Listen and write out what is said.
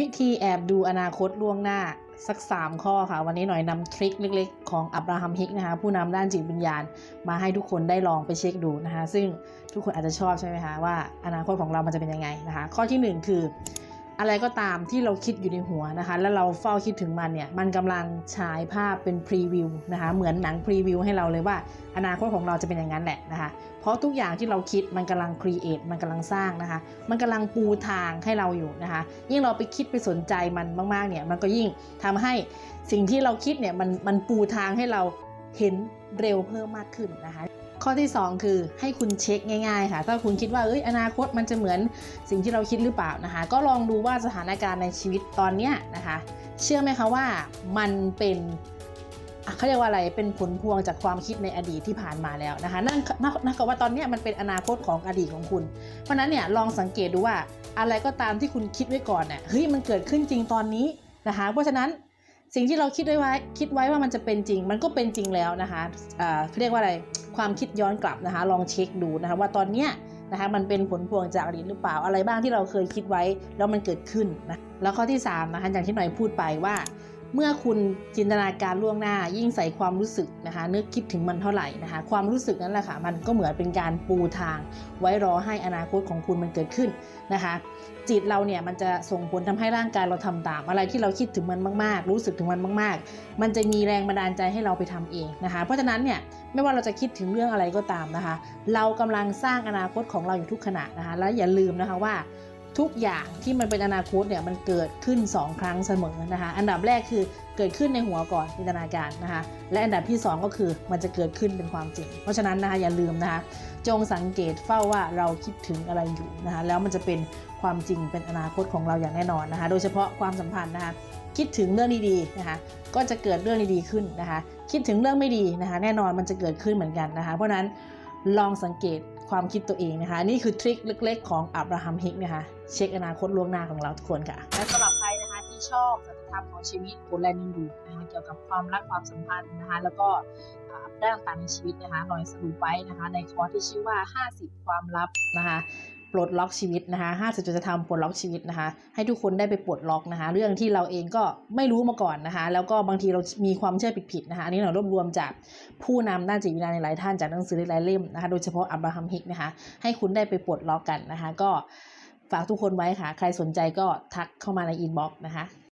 วิธีแอบดูอนาคตล่วงหน้าสัก 3 ข้อค่ะ วันนี้หน่อยนำทริคเล็กๆ ของอับราฮัมฮิกนะคะ ผู้นำด้านจิตวิญญาณ มาให้ทุกคนได้ลองไปเช็คดูนะคะ ซึ่งทุกคนอาจจะชอบใช่ไหมคะว่าอนาคตของเรามันจะเป็นยังไงนะคะ ข้อทีหนึ่1 คือ อะไรก็ตามที่เราคิดอยู่ในหัวนะคะ แล้วเราเฝ้าคิดถึงมันเนี่ย มันกำลังฉายภาพเป็นพรีวิวนะคะ เหมือนหนังพรีวิวให้เราเลยว่า อนาคตของเราจะเป็นอย่างนั้นแหละนะคะ เพราะทุกอย่างที่เราคิดมันกำลังครีเอทมันกำลังสร้างนะคะ มันกำลังปูทางให้เราอยู่นะคะ ยิ่งเราไปคิดไปสนใจมันมากๆเนี่ย มันก็ยิ่งทำให้สิ่งที่เราคิดเนี่ยมันมันปูทางให้เราเห็นเร็วเพิ่มมากขึ้นนะคะ ข้อที่ 2 คือให้คุณเช็คง่ายๆค่ะ ถ้าคุณคิดว่าเอ้ยอนาคตมันจะเหมือนสิ่งที่เราคิดหรือเปล่านะคะ ก็ลองดูว่าสถานการณ์ในชีวิตตอนเนี้ยนะคะ เชื่อไหมคะว่ามันเป็นเขาเรียกว่าอะไรเป็นผลพวงจากความคิดในอดีตที่ผ่านมาแล้วนะคะนั่นนั่นนั่นก็ว่าตอนนี้มันเป็นอนาคตของอดีตของคุณ เพราะนั้นเนี่ยลองสังเกตดูว่าอะไรก็ตามที่คุณคิดไว้ก่อนเนี่ยเฮ้ยมันเกิดขึ้นจริงตอนนี้นะคะ เพราะฉะนั้น สิ่งที่เราคิดไว้ไว้คิดไว้ว่ามันจะเป็นจริง มันก็เป็นจริงแล้วนะคะอ่าเขาเรียกว่าอะไรความคิดย้อนกลับนะคะ ลองเช็คดูนะคะว่าตอนเนี้ยนะคะมันเป็นผลพวงจากอดีตหรือเปล่าอะไรบ้างที่เราเคยคิดไว้แล้วมันเกิดขึ้นนะแล้วข้อที่3นะคะอย่างที่หน่อยพูดไปว่า เมื่อคุณจินตนาการล่วงหน้า ยิ่งใส่ความรู้สึกนะคะ นึกคิดถึงมันเท่าไหร่นะคะ ความรู้สึกนั้นแหละค่ะ มันก็เหมือนเป็นการปูทาง ไว้รอให้อนาคตของคุณมันเกิดขึ้นนะคะ จิตเราเนี่ยมันจะส่งผลทำให้ร่างกายเราทำตาม อะไรที่เราคิดถึงมันมาก ๆ รู้สึกถึงมันมาก ๆ มันจะมีแรงบันดาลใจให้เราไปทำเองนะคะ เพราะฉะนั้นเนี่ยไม่ว่าเราจะคิดถึงเรื่องอะไรก็ตามนะคะ เรากำลังสร้างอนาคตของเราอยู่ทุกขณะนะคะ แล้วอย่าลืมนะคะว่า ทุกอย่างที่มันเป็นอนาคตเนี่ยมันเกิดขึ้น 2 ครั้งเสมอนะคะ อันดับแรกคือเกิดขึ้นในหัวก่อนจินตนาการนะคะ และอันดับที่ 2 ก็คือมันจะเกิดขึ้นเป็นความจริง เพราะฉะนั้นนะคะอย่าลืมนะคะ จงสังเกตเฝ้าว่าเราคิดถึงอะไรอยู่นะคะ แล้วมันจะเป็นความจริงเป็นอนาคตของเราอย่างแน่นอนนะคะ โดยเฉพาะความสัมพันธ์นะคะคิดถึงเรื่องดีๆนะคะ ก็จะเกิดเรื่องดีๆขึ้นนะคะ คิดถึงเรื่องไม่ดีนะคะ แน่นอนมันจะเกิดขึ้นเหมือนกันนะคะ เพราะฉะนั้นลองสังเกต ความคิดตัวเองนะคะ นี่คือทริคเล็ก ๆ ของอับราฮัมฮิกนะคะ เช็คอนาคตล่วงหน้าของเราทุกคนค่ะ และสำหรับใครนะคะที่ชอบสัจธรรมของชีวิตกดไลค์นึงดูนะคะเกี่ยวกับความรักความสัมพันธ์นะคะแล้วก็อ่าด้านต่างๆในชีวิตนะคะหน่อยสรุปไว้นะคะ ในคอร์สที่ชื่อว่า 50 ความลับนะคะ ปลดล็อกชีวิตนะคะ50จุดจะทำปลดล็อกชีวิตนะคะ ให้ทุกคนได้ไปปลดล็อกนะคะ เรื่องที่เราเองก็ไม่รู้มาก่อนนะคะ แล้วก็บางทีเรามีความเชื่อผิดๆนะคะอันนี้เรารวบรวมจากผู้นำด้านจิตวิญญาณในหลายท่านจากหนังสือหลายเล่มนะคะ โดยเฉพาะอับราฮัมฮิกนะคะ ให้คุณได้ไปปลดล็อกกันนะคะ ก็ฝากทุกคนไว้ค่ะ ใครสนใจก็ทักเข้ามาในอินบ็อกซ์นะคะ